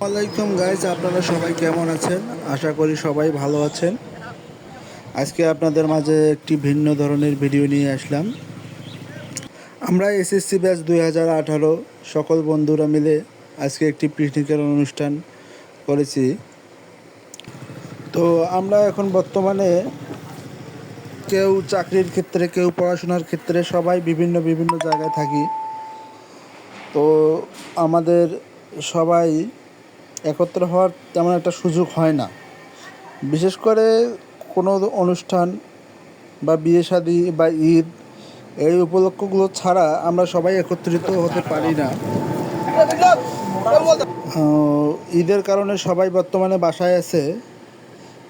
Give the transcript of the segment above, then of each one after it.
ওয়ালাইকুম গাইজ আপনারা সবাই কেমন আছেন? আশা করি সবাই ভালো আছেন। আজকে আপনাদের মাঝে একটি ভিন্ন ধরনের ভিডিও নিয়ে আসলাম। আমরা এসএসসি ব্যাচ দুই হাজার আঠারো, সকল বন্ধুরা মিলে আজকে একটি পিকনিকের অনুষ্ঠান করেছি। তো আমরা এখন বর্তমানে কেউ চাকরির ক্ষেত্রে, কেউ পড়াশোনার ক্ষেত্রে সবাই বিভিন্ন বিভিন্ন জায়গায় থাকি। তো আমাদের সবাই একত্র হওয়ার তেমন একটা সুযোগ হয় না। বিশেষ করে কোনো অনুষ্ঠান বা বিয়ে শাদী বা ঈদ এই উপলক্ষগুলো ছাড়া আমরা সবাই একত্রিত হতে পারি না। ঈদের কারণে সবাই বর্তমানে বাসায় আছে,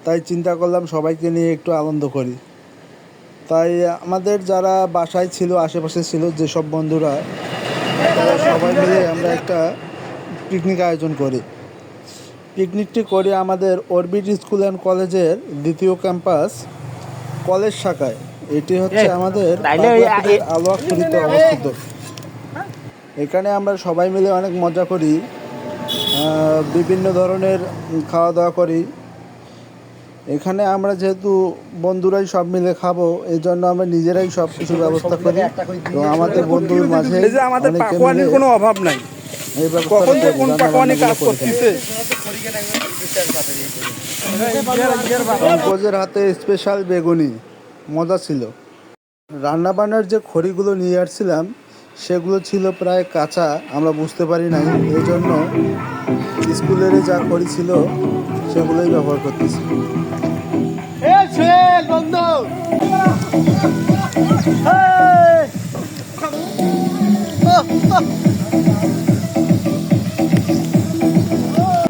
তাই চিন্তা করলাম সবাইকে নিয়ে একটু আনন্দ করি। তাই আমাদের যারা বাসায় ছিল, আশেপাশে ছিল যেসব বন্ধুরা, তারা সবাই মিলে আমরা একটা পিকনিক আয়োজন করি। পিকনিকটি করি আমাদের অরবিট স্কুল অ্যান্ড কলেজের দ্বিতীয় ক্যাম্পাস কলেজ শাখায় এটি হচ্ছে আমাদের ওই- অবস্থিত এখানে আমরা সবাই মিলে অনেক মজা করি বিভিন্ন ধরনের খাওয়া দাওয়া করি এখানে আমরা যেহেতু বন্ধুরাই সব মিলে খাব এই জন্য আমরা নিজেরাই সব কিছু ব্যবস্থা করি তো আমাদের বন্ধুর মাঝে আমাদের কোনো অভাব নাই কখন যে কোন কাজ করতেছে পঙ্কজের হাতে স্পেশাল বেগুনি, মজা ছিল। রান্নাবান্নার যে খড়িগুলো নিয়ে আসছিলাম, সেগুলো ছিল প্রায় কাঁচা, আমরা বুঝতে পারি নাই। এই জন্য স্কুলের যা খড়ি ছিল, সেগুলোই ব্যবহার করতেছি।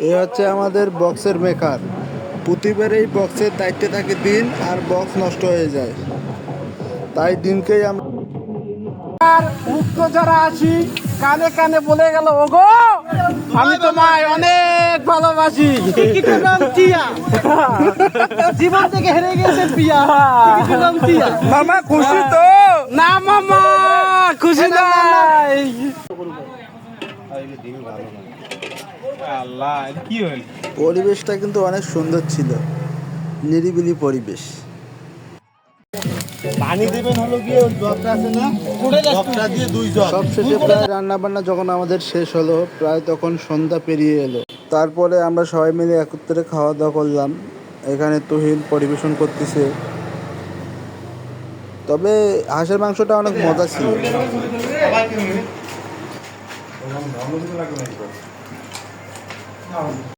এ হচ্ছে আমাদের বক্সের মেকার প্রতিবার এই বক্সের দায়িত্বে থাকে দিন আর বক্স নষ্ট হয়ে যায়। তাই দিনকেই আমরা মুক্ত যারা আছি কানে কানে বলে গেল ওগো আমি তোমায় অনেক ভালোবাসি। নাম টিয়া। জীবন থেকে হেরে গেছে পিয়া। নাম টিয়া। মামা খুশি তো? না মামা খুশি নাই। আল্লাহ কি হল? পরিবেশটা কিন্তু অনেক সুন্দর ছিল। নিরিবিলি পরিবেশ। পানি দেবেন হলো গিয়ে জগটা আছে না? জগটা দিয়ে দুই জগ। সব প্রায় রান্না বান্না যখন আমাদের শেষ হলো প্রায় তখন সন্ধ্যা পেরিয়ে এলো। তারপরে আমরা সবাই মিলে একত্রে খাওয়া দাওয়া করলাম। এখানে তুহিন পরিবেশন করতেছে। তবে হাঁসের মাংসটা অনেক মজা ছিল। 너무 너무 힘들게 만들었어.